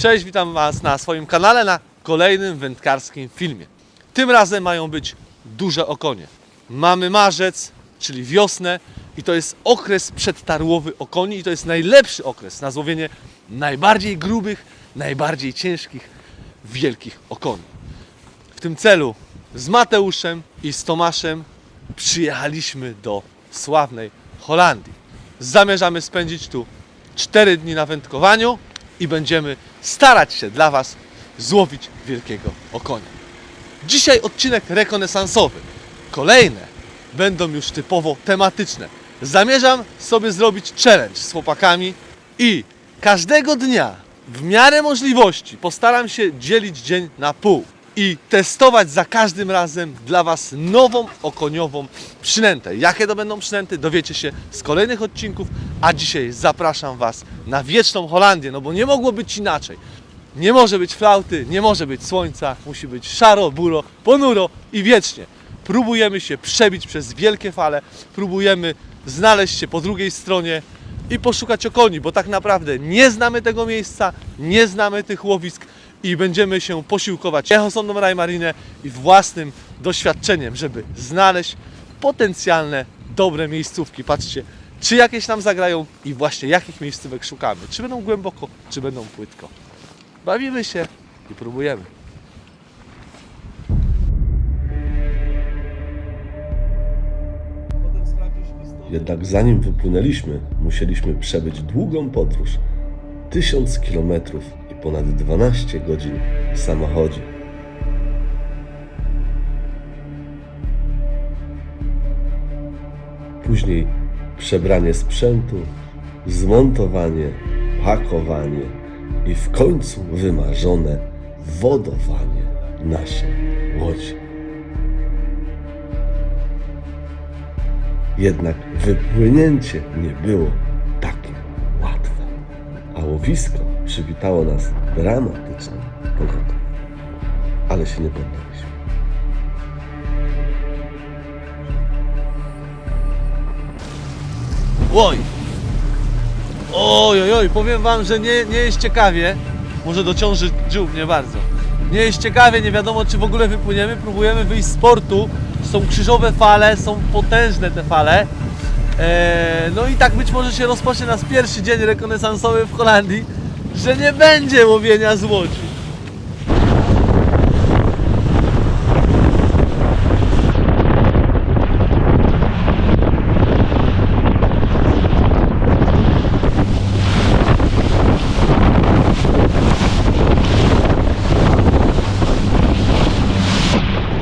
Cześć, witam Was na swoim kanale na kolejnym wędkarskim filmie. Tym razem mają być duże okonie. Mamy marzec, czyli wiosnę i to jest okres przedtarłowy okoni i to jest najlepszy okres na złowienie najbardziej grubych, najbardziej ciężkich, wielkich okoni. W tym celu z Mateuszem i z Tomaszem przyjechaliśmy do sławnej Holandii. Zamierzamy spędzić tu 4 dni na wędkowaniu i będziemy starać się dla Was złowić wielkiego okonia. Dzisiaj odcinek rekonesansowy. Kolejne będą już typowo tematyczne. Zamierzam sobie zrobić challenge z chłopakami i każdego dnia w miarę możliwości postaram się dzielić dzień na pół i testować za każdym razem dla Was nową okoniową przynętę. Jakie to będą przynęty, dowiecie się z kolejnych odcinków, a dzisiaj zapraszam Was na wieczną Holandię, no bo nie mogło być inaczej. Nie może być flauty, nie może być słońca, musi być szaro, buro, ponuro i wiecznie. Próbujemy się przebić przez wielkie fale, próbujemy znaleźć się po drugiej stronie i poszukać okoni, bo tak naprawdę nie znamy tego miejsca, nie znamy tych łowisk i będziemy się posiłkować echosondą Rajmarinę i własnym doświadczeniem, żeby znaleźć potencjalne dobre miejscówki. Patrzcie, czy jakieś nam zagrają i właśnie jakich miejscówek szukamy. Czy będą głęboko, czy będą płytko. Bawimy się i próbujemy. Jednak zanim wypłynęliśmy, musieliśmy przebyć długą podróż. Tysiąc kilometrów ponad 12 godzin w samochodzie. Później przebranie sprzętu, zmontowanie, pakowanie i w końcu wymarzone wodowanie naszej łodzi. Jednak wypłynięcie nie było takie łatwe, a łowisko przywitało nas dramatyczną pogodą. Ale się nie poddaliśmy. Oj! Oj, oj, oj, powiem wam, że nie, nie jest ciekawie. Może dociąży dziób, nie bardzo. Nie jest ciekawie, nie wiadomo czy w ogóle wypłyniemy. Próbujemy wyjść z portu. Są krzyżowe fale, są potężne te fale. Eee, no i tak być może się rozpocznie nas pierwszy dzień rekonesansowy w Holandii, że nie będzie łowienia z łodzi.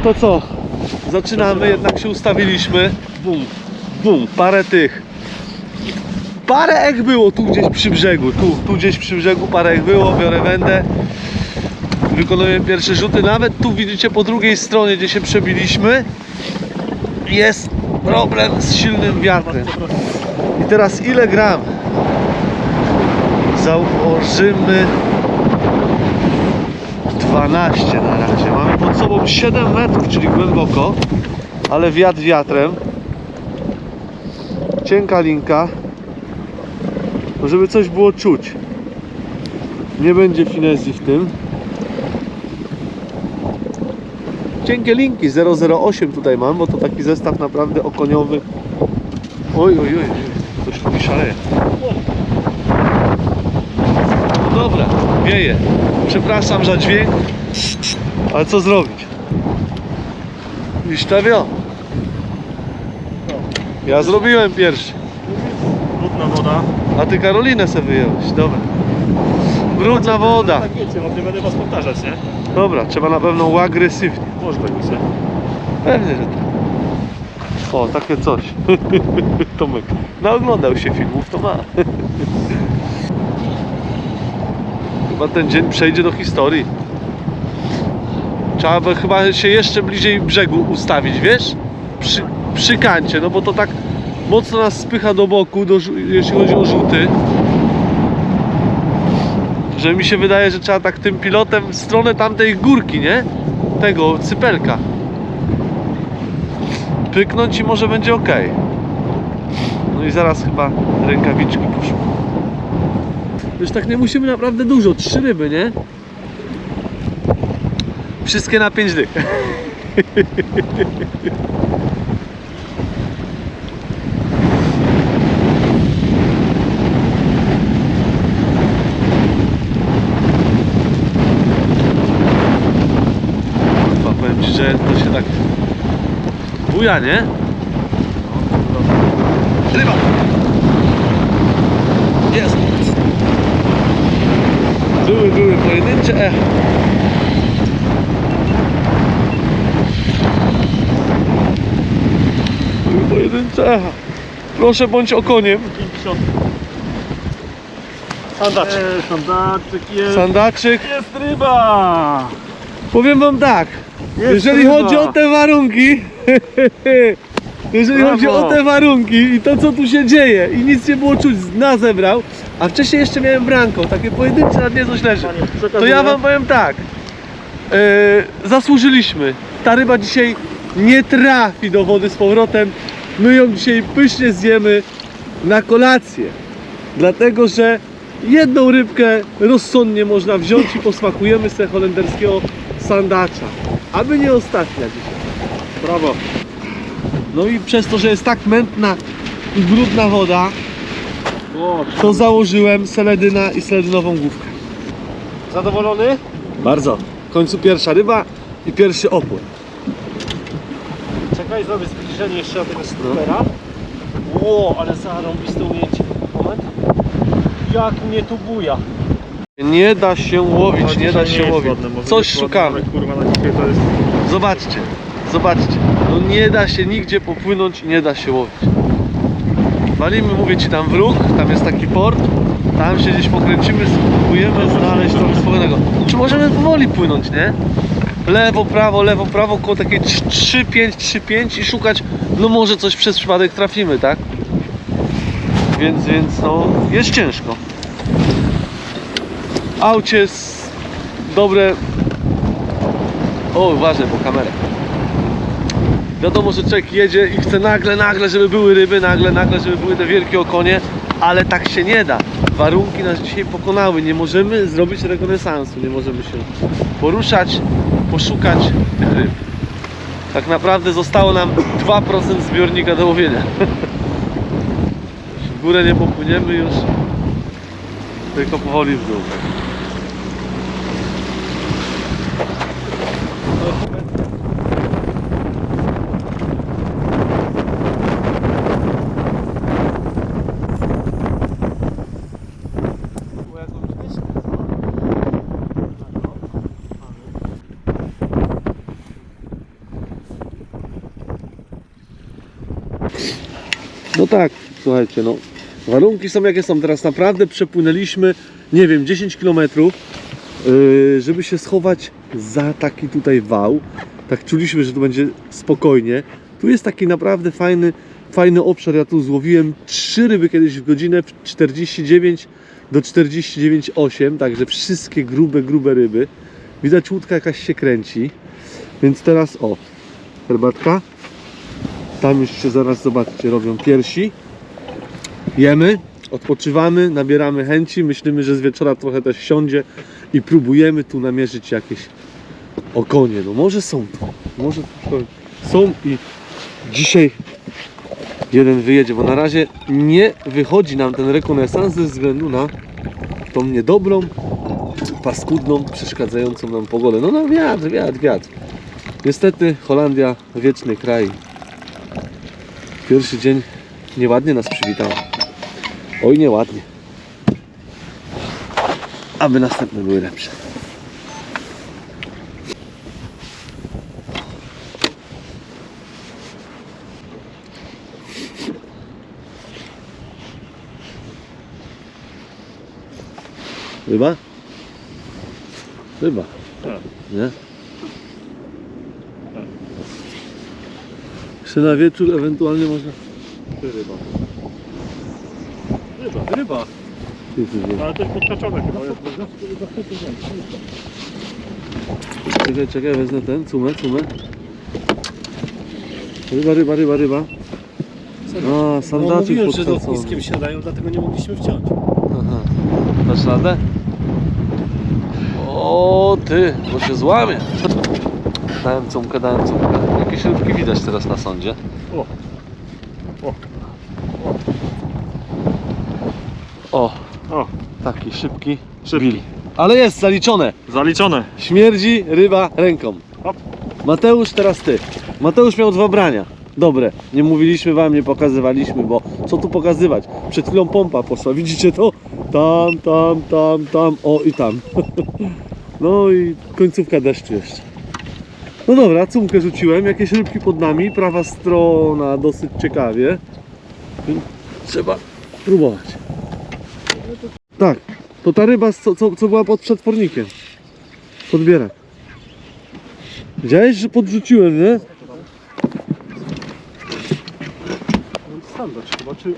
To co? Zaczynamy, jednak się ustawiliśmy. Bum, bum, parę tych. Parę ek było tu gdzieś przy brzegu. Tu, tu gdzieś przy brzegu parę ek było. Biorę wędę. Wykonuję pierwsze rzuty. Nawet tu widzicie po drugiej stronie, gdzie się przebiliśmy, jest problem z silnym wiatrem. I teraz ile gram? Założymy 12 na razie. Mamy pod sobą 7 metrów, czyli głęboko, ale wiatr wiatrem. Cienka linka. To żeby coś było czuć. Nie będzie finezji w tym. Cienkie linki 008 tutaj mam, bo to taki zestaw naprawdę okoniowy. Oj, oj, oj, coś tu mi szaleje. No dobra, wieje. Przepraszam za dźwięk, ale co zrobić? Wistawio. Ja zrobiłem pierwszy, Brudna woda. A ty Karolinę sobie wyjąłeś. Dobra. Brudna woda. Tak wiecie, no nie będę was powtarzać, nie? Dobra, trzeba na pewno agresywnie. Może tak być, nie? Pewnie, że tak. O, takie coś. Tomek. No oglądał się filmów, to ma. Chyba ten dzień przejdzie do historii. Trzeba by chyba się jeszcze bliżej brzegu ustawić, wiesz? Przy, przy kancie, no bo to tak mocno nas spycha do boku, do, jeśli chodzi o rzuty. Że mi się wydaje, że trzeba tak tym pilotem w stronę tamtej górki, nie? Tego cypelka pyknąć i może będzie ok. No i zaraz chyba rękawiczki poszły. Już tak nie musimy naprawdę dużo, trzy ryby, nie? Wszystkie na pięć dych. Kurwa, powiem ci, że to się tak buja, nie? Ryba! Jest! Były, były pojedyncze echa. Były pojedyncze echa. Proszę bądź okoniem. 50. Sandaczek. Eee, sandaczek jest. Sandaczyk. Jest ryba! Powiem wam tak. Jeżeli chodzi o te warunki. Jeżeli Brawo. chodzi o te warunki i to co tu się dzieje i nic nie było czuć, dna zebrał, a wcześniej jeszcze miałem branko, takie pojedyncze na dnie coś leży. To ja wam powiem tak. E, zasłużyliśmy. Ta ryba dzisiaj nie trafi do wody z powrotem. My ją dzisiaj pysznie zjemy na kolację. Dlatego, że jedną rybkę rozsądnie można wziąć i posmakujemy sobie holenderskiego sandacza. Aby nie ostatnia dzisiaj. Brawo. No i przez to, że jest tak mętna i brudna woda, to założyłem seledyna i seledynową główkę. zadowolony? Bardzo. W końcu pierwsza ryba i pierwszy opór. Czekaj, zrobię zbliżenie jeszcze na tego supera. Ło, ale zarąbiste ujęcie. Moment. Jak mnie tu buja. Nie da się łowić, nie da się łowić. Coś szukamy. ale Kurwa, na dzisiaj to jest... Zobaczcie, zobaczcie. No nie da się nigdzie popłynąć i nie da się łowić. Walimy, mówię ci, tam w róg, tam jest taki port. Tam się gdzieś pokręcimy, spróbujemy znaleźć coś swojego. Czy możemy powoli płynąć, nie? Lewo, prawo, lewo, prawo, koło takiej 3-5, 3-5 i szukać, no może coś przez przypadek trafimy, tak? Więc, więc no, jest ciężko. Aucie jest dobre. O, uważaj, bo kamera. Wiadomo, że człowiek jedzie i chce nagle, nagle, żeby były ryby, nagle, nagle, żeby były te wielkie okonie, ale tak się nie da. Warunki nas dzisiaj pokonały. Nie możemy zrobić rekonesansu, nie możemy się poruszać, poszukać tych ryb. Tak naprawdę zostało nam 2% zbiornika do łowienia. w górę nie popłyniemy już, tylko powoli w dół. No tak, słuchajcie, no warunki są jakie są. Teraz naprawdę przepłynęliśmy, nie wiem, 10 km, yy, żeby się schować za taki tutaj wał. Tak czuliśmy, że tu będzie spokojnie. Tu jest taki naprawdę fajny, fajny obszar. Ja tu złowiłem trzy ryby kiedyś w godzinę w 49 do 49,8, także wszystkie grube, grube ryby. Widać łódka jakaś się kręci. Więc teraz o, herbatka. Tam już się zaraz zobaczcie, robią piersi. Jemy, odpoczywamy, nabieramy chęci. Myślimy, że z wieczora trochę też siądzie i próbujemy tu namierzyć jakieś okonie. No może są tu, może są i dzisiaj jeden wyjedzie, bo na razie nie wychodzi nam ten rekonesans ze względu na tą niedobrą, paskudną, przeszkadzającą nam pogodę. No no wiatr, wiatr, wiatr. Niestety Holandia, wieczny kraj. Pierwszy dzień nieładnie nas przywitał. Oj, nieładnie. Aby następne były lepsze. Ryba? Ryba. Tak. Nie? Jeszcze na wieczór ewentualnie można... Ryba. Ryba, ryba. Ty, ty, ty. Ale to jest podkaczone chyba. Jest. Czekaj, czekaj, wezmę ten, cumę, cumę. Ryba, ryba, ryba, ryba. A, No, sandaczyk mówiłem, że podkręcony. lotniskiem siadają, dlatego nie mogliśmy wciąć. Aha. Dasz radę? O ty, bo się złamie. Dałem cumkę, dałem cumkę. Jakieś rybki widać teraz na sądzie. O. O. O, O, taki szybki. szybki. Bill. Ale jest zaliczone. Zaliczone. Śmierdzi ryba ręką. Hop. Mateusz, teraz ty. Mateusz miał dwa brania. Dobre. Nie mówiliśmy wam, nie pokazywaliśmy, bo co tu pokazywać? Przed chwilą pompa poszła. Widzicie to? Tam, tam, tam, tam. O i tam. No i końcówka deszczu jeszcze. No dobra, cumkę rzuciłem. Jakieś rybki pod nami. Prawa strona dosyć ciekawie. Trzeba próbować. Tak, to ta ryba, co, co, co była pod przetwornikiem. Podbierak. Widziałeś, że podrzuciłem, nie?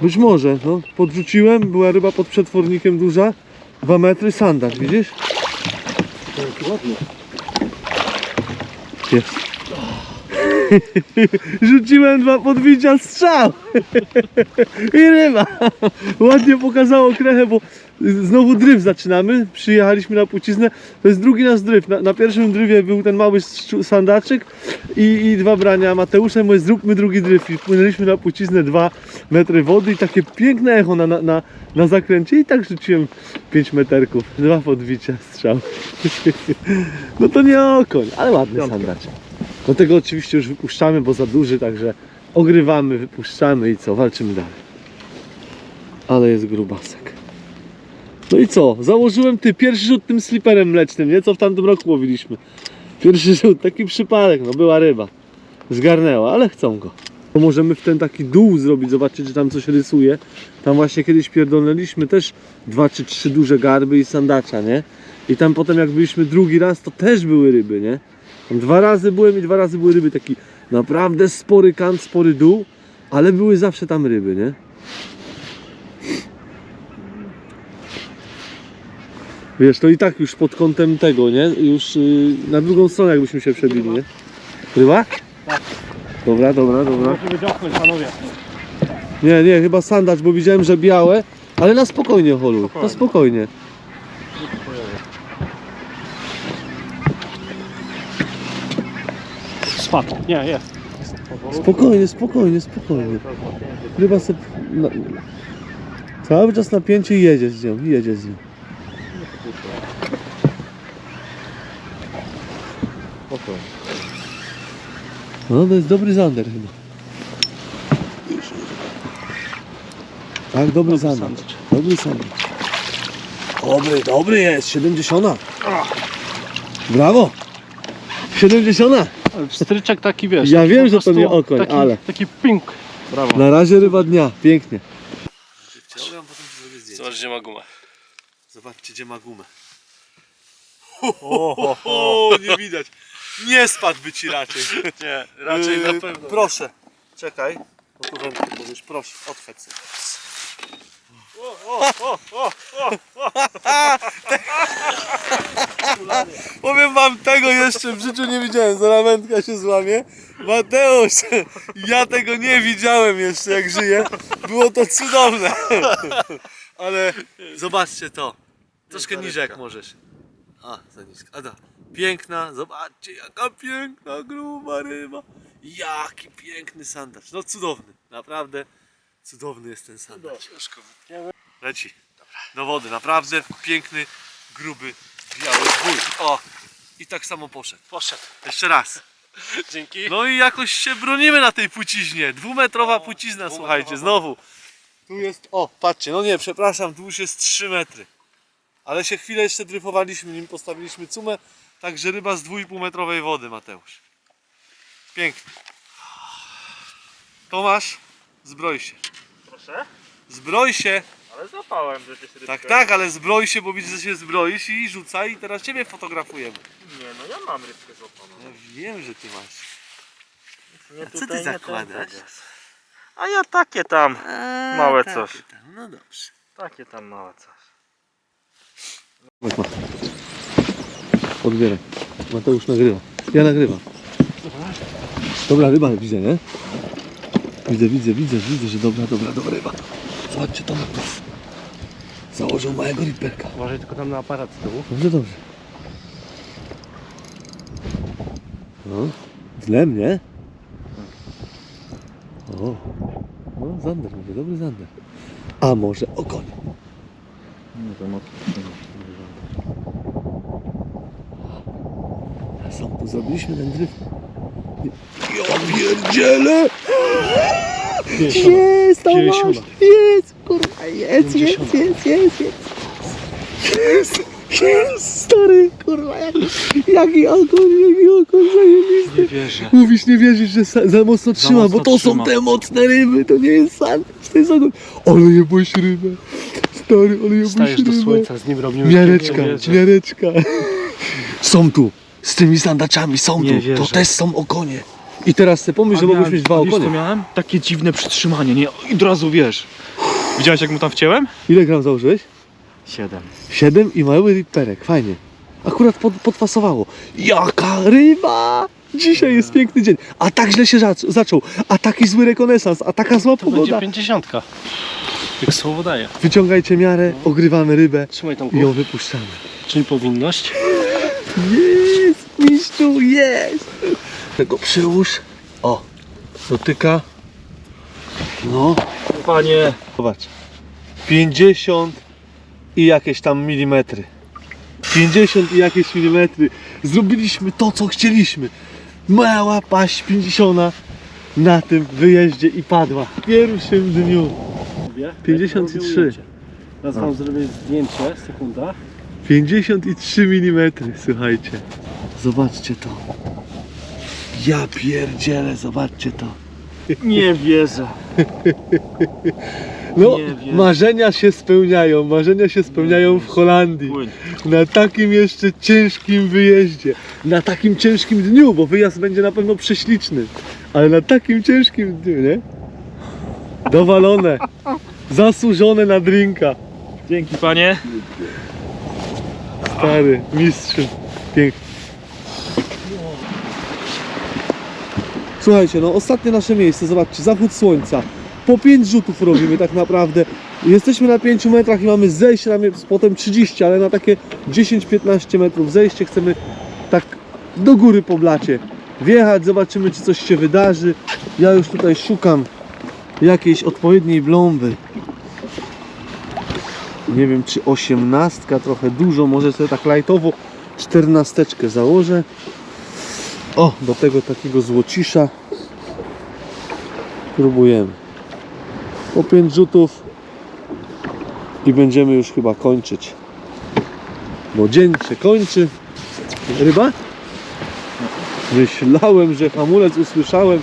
Być może, no. Podrzuciłem, była ryba pod przetwornikiem duża. Dwa metry sandacz, widzisz? To jaki ładny. Jest. Rzuciłem dwa podbicia strzał. I ryba. Ładnie pokazało krechę, bo znowu dryf zaczynamy. Przyjechaliśmy na Puciznę. To jest drugi nasz dryf. Na, na pierwszym drywie był ten mały sandaczyk i, i dwa brania Mateusza. Mówię, zróbmy drugi dryf. I płynęliśmy na Puciznę dwa metry wody i takie piękne echo na, na, na, na zakręcie. I tak rzuciłem 5 meterków. Dwa podbicia strzał. No to nie okoń, ale ładny sandaczek. Do tego oczywiście już wypuszczamy, bo za duży, także ogrywamy, wypuszczamy i co, walczymy dalej. Ale jest grubasek. No i co, założyłem ty pierwszy rzut tym sliperem mlecznym, nie? Co w tamtym roku łowiliśmy. Pierwszy rzut, taki przypadek, no była ryba. Zgarnęła, ale chcą go. To możemy w ten taki dół zrobić, zobaczyć, czy tam coś rysuje. Tam właśnie kiedyś pierdolnęliśmy też dwa czy trzy duże garby i sandacza, nie? I tam potem jak byliśmy drugi raz, to też były ryby, nie? Tam dwa razy byłem i dwa razy były ryby. Taki naprawdę spory kant, spory dół, ale były zawsze tam ryby, nie? Wiesz, to i tak już pod kątem tego, nie? Już yy, na drugą stronę jakbyśmy się przebili, nie? Ryba? Tak. Dobra, dobra, dobra. Musimy dziąknąć, panowie. Nie, nie, chyba sandacz, bo widziałem, że białe, ale na spokojnie, Holu, na Spokojnie. Spokojnie. Spadł. Nie, jest. Spokojnie, spokojnie, spokojnie. Ryba sobie... Na... Cały czas napięcie i jedzie z nią, i jedzie z nią. Spokojnie. No to jest dobry zander chyba. Tak, dobry zander. Dobry sandwich. Dobry, dobry jest, 70. Brawo. 70. Stryczek taki, wiesz. Ja taki wiem, po że to prostu nie okoń, taki, ale- Taki pink. Brawo. Na razie ryba dnia, pięknie. Zobacz, gdzie ma gumę. Zobaczcie, gdzie ma gumę. O, o, O, nie widać. Nie spadłby ci raczej. Nie, raczej Yy, na pewno. Proszę, czekaj. O tu wędkę powiesz, proszę, odchęć sobie. Powiem wam, tego jeszcze w życiu nie widziałem. Zaraz wędka się złamie. Mateusz, ja tego nie widziałem jeszcze jak żyję. Było to cudowne. Ale zobaczcie to. Troszkę niżej jak możesz. A, za nisko. A da. Piękna, zobaczcie jaka piękna, gruba ryba. Jaki piękny sandacz. No cudowny, naprawdę cudowny jest ten sandacz. Leci. Do wody, naprawdę piękny, gruby, biały wój. O! I tak samo poszedł. Poszedł. Jeszcze raz. Dzięki. No i jakoś się bronimy na tej płciźnie. Dwumetrowa płcizna, słuchajcie, znowu. Tu jest, o, patrzcie, no nie, przepraszam, tu już jest 3 metry. Ale się chwilę jeszcze dryfowaliśmy, nim postawiliśmy cumę, także ryba z 2,5 metrowej wody, Mateusz. Pięknie. Tomasz, zbroj się. Proszę. Zbroj się. Ale zapałem przecież rybkę. Tak, tak, ale zbroj się, bo widzę, że się zbroisz i rzucaj i teraz ciebie fotografujemy. Nie, no ja mam rybkę złapaną. Ja wiem, że ty masz. Nie A co ty zakładasz? A ja takie tam, Małe tak, coś. tak, No dobrze. takie tam małe coś. Odbieraj. Mateusz nagrywa. Ja nagrywam. Dobra ryba widzę, nie? Widzę, widzę, widzę, widzę, że dobra, dobra, dobra ryba. Zobaczcie to. Założył małego riperka. Uważaj tylko tam na aparat z tyłu. Dobrze, dobrze. No, zlem, nie? O, no zander, mówię, dobry zander. A może okoń? Nie, to mocno. Sam zrobiliśmy ten dryf. Ja pierdzielę! Jest, to masz! Jest, kurwa, jest, jest, jest, jest, jest. Jest, stary, kurwa, jak, jaki okoń, jaki okoń zajebisty. Nie wierzę. Mówisz, nie wierzysz, że za, za mocno trzyma, mocno bo to trzyma. są te mocne ryby, to nie jest sand, to jest ogon. Ale jebłeś rybę, stary, ale jebłeś Stajesz do słońca, z nim robimy Miareczka, miareczka. Są tu, z tymi sandaczami są Nie tu, wierzę. to też są okonie. I teraz sobie pomyśl, że mogłeś mieć dwa a wiesz, co okonie. miałem? Takie dziwne przytrzymanie, nie? I od razu wiesz. Widziałeś jak mu tam wcięłem? Ile gram założyłeś? Siedem. Siedem i mały riperek, fajnie. Akurat pod, podfasowało. Jaka ryba! Dzisiaj jest piękny dzień. A tak źle się zac- zaczął. A taki zły rekonesans, a taka zła To będzie pogoda. pięćdziesiątka. Jak słowo daje. Wyciągajcie miarę, ogrywamy rybę Trzymaj tą i ją wypuszczamy. Czyli powinność. Jest, mistrzu, jest! Tego przyłóż. O, dotyka. No, Panie. zobacz. 50 i jakieś tam milimetry. 50 i jakieś milimetry. Zrobiliśmy to, co chcieliśmy. Mała paść 50 na tym wyjeździe i padła. W pierwszym dniu. 53. Teraz wam zrobię zdjęcie, sekunda. 53 mm, słuchajcie. Zobaczcie to. Ja pierdzielę, zobaczcie to. Nie wierzę. No, Nie wiem. marzenia się spełniają, marzenia się spełniają w Holandii. Płyń. Na takim jeszcze ciężkim wyjeździe. Na takim ciężkim dniu, bo wyjazd będzie na pewno prześliczny. Ale na takim ciężkim dniu, nie? Dowalone. Zasłużone na drinka. Dzięki panie. Stary, mistrzu. Pięknie. Słuchajcie, no ostatnie nasze miejsce, zobaczcie, zachód słońca. Po 5 rzutów robimy tak naprawdę. Jesteśmy na 5 metrach i mamy zejście, jest potem 30, ale na takie 10-15 metrów zejście chcemy tak do góry po blacie wjechać, zobaczymy czy coś się wydarzy. Ja już tutaj szukam jakiejś odpowiedniej blomby. Nie wiem czy osiemnastka, trochę dużo, może sobie tak lajtowo czternasteczkę założę. O, do tego takiego złocisza. Próbujemy. Po pięć rzutów i będziemy już chyba kończyć. Bo dzień się kończy. Ryba? Myślałem, że hamulec usłyszałem.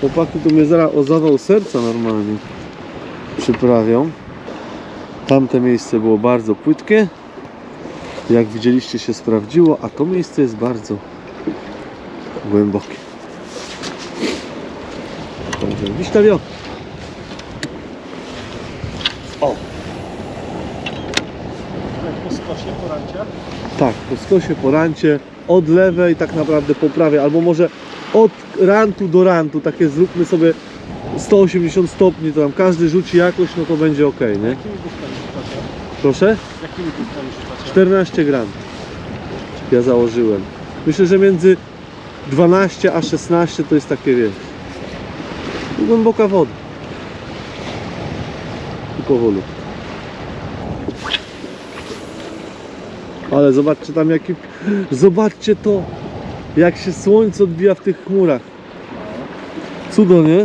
Chłopaki tu mnie zaraz o zawał serca normalnie przyprawią. Tamte miejsce było bardzo płytkie. Jak widzieliście się sprawdziło, a to miejsce jest bardzo głębokie. Wiślawio. Po skosie, po rancie. Tak, po skosie po rancie, od lewej tak naprawdę po prawej, albo może od rantu do rantu, takie zróbmy sobie 180 stopni, to tam każdy rzuci jakoś, no to będzie ok, nie? Jakimi rzucacie? Proszę? Jakimi główkami rzucacie? 14 gram ja założyłem. Myślę, że między 12 a 16 to jest takie, wiesz, głęboka woda. I powolu. Ale zobaczcie tam jaki... Zobaczcie to, jak się słońce odbija w tych chmurach. Cudo, nie?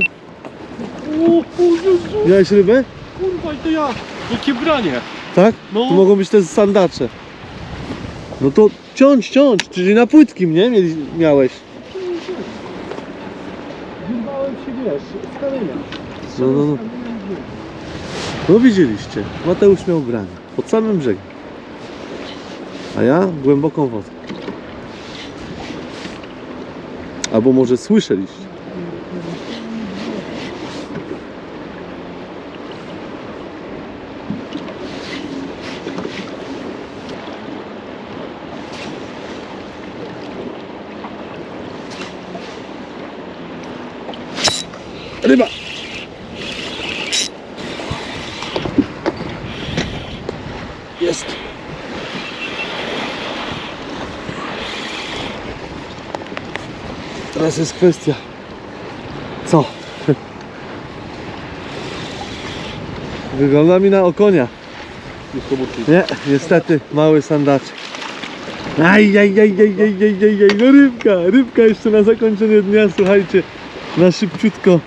O, Jezu, Miałeś rybę? kurwa, i to ja. Jakie branie. Tak? No. To mogą być te sandacze. No to ciąć, ciąć, czyli na płytkim, nie? Miałeś. Wiesz, z kamienia. No, no, no. No widzieliście, Mateusz miał branie pod samym brzegiem. A ja głęboką wodę. Albo może słyszeliście. ryba. Jest. Teraz jest kwestia. Co? Wygląda mi na okonia. Nie, niestety, mały sandaczek. Aj, aj, aj, aj, aj, aj, aj, aj, no rybka, rybka jeszcze na zakończenie dnia, słuchajcie, na szybciutko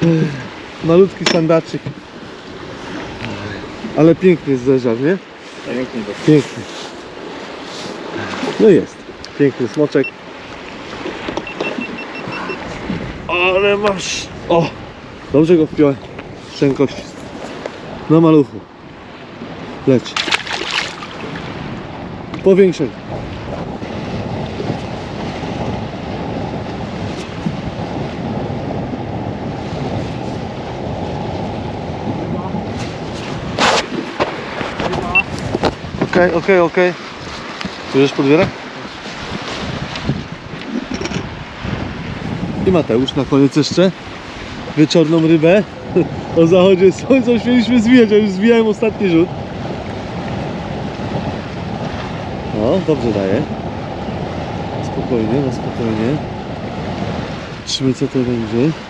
Malutki sandaczyk. Ale pięknie zderzał, nie? Piękny. No jest. Piękny smoczek. Ale masz. O! Dobrze go wpiąłem. Szczękości. Na maluchu. Leci. Powiększeń. Okej, okej, okej. Bierzesz podwierak? I Mateusz na koniec jeszcze. Wieczorną rybę. O zachodzie słońca już zwijać, a już zwijałem ostatni rzut. No, dobrze daje. Spokojnie, no spokojnie. Patrzymy co to będzie.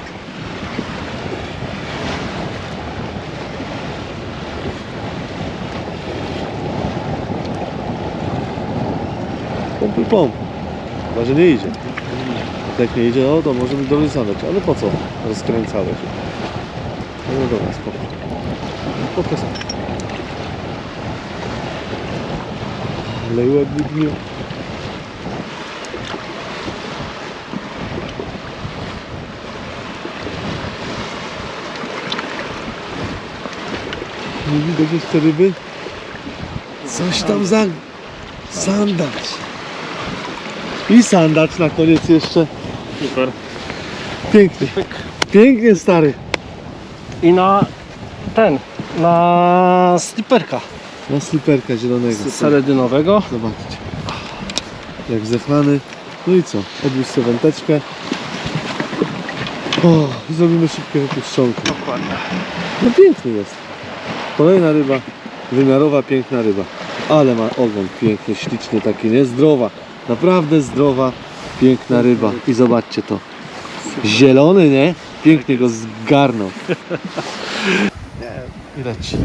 Pompuj pomp. Chyba, że nie idzie. Jak nie idzie, no to może być dobry sandwich. Ale po co rozkręcałeś? No dobra, spoko. Spoko. Ale ładnie dnie. Nie widać jeszcze ryby? Coś tam za... Sandacz. I sandacz na koniec jeszcze. Super. Pięknie. Pięknie stary. I na ten, na sliperka Na sliperka zielonego. saredynowego. Zobaczcie. Jak zechlany. No i co? Odłóż sobie węteczkę. O, i zrobimy szybkie wypuszczonki. Dokładnie. No piękny jest. Kolejna ryba. Wymiarowa, piękna ryba. Ale ma ogon piękny, śliczny taki, nie? Naprawdę zdrowa, piękna ryba. I zobaczcie to. Zielony, nie? Pięknie go zgarnął. I leci.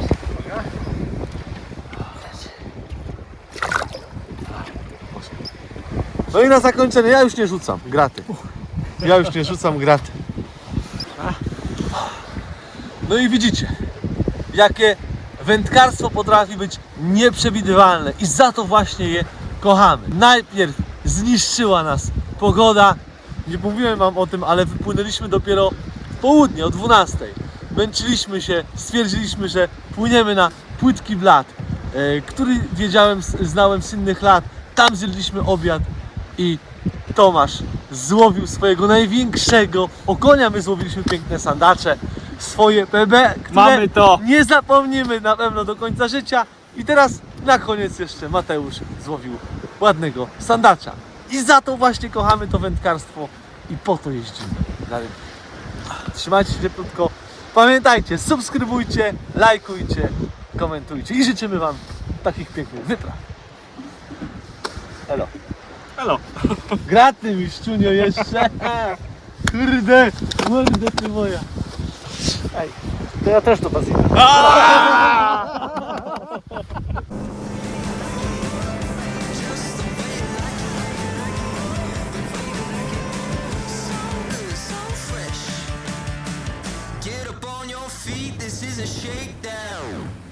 No i na zakończenie, ja już nie rzucam graty. Ja już nie rzucam graty. No i widzicie, jakie wędkarstwo potrafi być nieprzewidywalne i za to właśnie je kochamy. Najpierw zniszczyła nas pogoda, nie mówiłem wam o tym, ale wypłynęliśmy dopiero w południe o 12. Męczyliśmy się, stwierdziliśmy, że płyniemy na płytki blat, e, który wiedziałem, znałem z innych lat. Tam zjedliśmy obiad i Tomasz złowił swojego największego okonia. My złowiliśmy piękne sandacze, swoje PB, które Mamy to. nie zapomnimy na pewno do końca życia. I teraz na koniec jeszcze Mateusz złowił ładnego sandacza. I za to właśnie kochamy to wędkarstwo i po to jeździmy na rybki. Trzymajcie się krótko. Pamiętajcie, subskrybujcie, lajkujcie, komentujcie i życzymy Wam takich pięknych wypraw. Elo. Elo. Graty mi szczunio jeszcze. Kurde, mordę ty moja. To ja też do was is a shakedown.